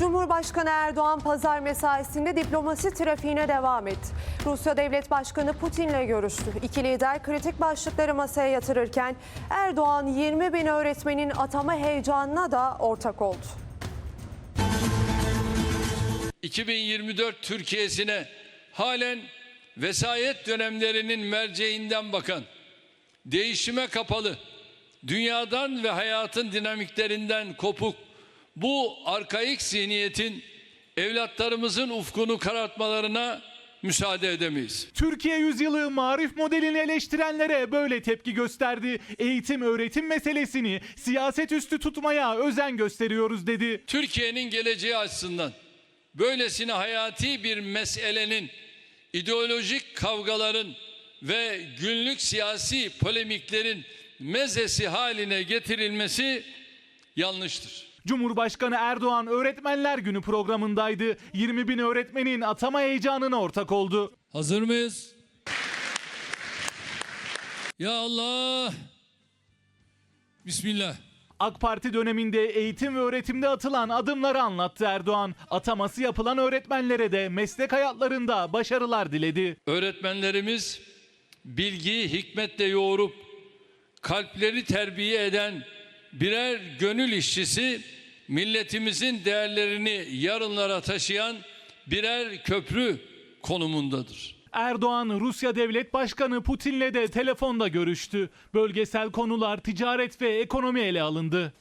Cumhurbaşkanı Erdoğan pazar mesaisinde diplomasi trafiğine devam etti. Rusya Devlet Başkanı Putin'le görüştü. İki lider kritik başlıkları masaya yatırırken Erdoğan 20 bin öğretmenin atama heyecanına da ortak oldu. 2024 Türkiye'sine halen vesayet dönemlerinin merceğinden bakan, değişime kapalı, dünyadan ve hayatın dinamiklerinden kopuk bu arkaik zihniyetin evlatlarımızın ufkunu karartmalarına müsaade edemeyiz. Türkiye yüzyılı marif modelini eleştirenlere böyle tepki gösterdi. Eğitim öğretim meselesini siyaset üstü tutmaya özen gösteriyoruz dedi. Türkiye'nin geleceği açısından böylesine hayati bir meselenin ideolojik kavgaların ve günlük siyasi polemiklerin mezesi haline getirilmesi yanlıştır. Cumhurbaşkanı Erdoğan Öğretmenler Günü programındaydı. 20 bin öğretmenin atama heyecanına ortak oldu. Hazır mıyız? Ya Allah! Bismillah. AK Parti döneminde eğitim ve öğretimde atılan adımları anlattı Erdoğan. Ataması yapılan öğretmenlere de meslek hayatlarında başarılar diledi. Öğretmenlerimiz bilgiyi hikmetle yoğurup kalpleri terbiye eden birer gönül işçisi, milletimizin değerlerini yarınlara taşıyan birer köprü konumundadır. Erdoğan Rusya Devlet Başkanı Putin'le de telefonda görüştü. Bölgesel konular, ticaret ve ekonomi ele alındı.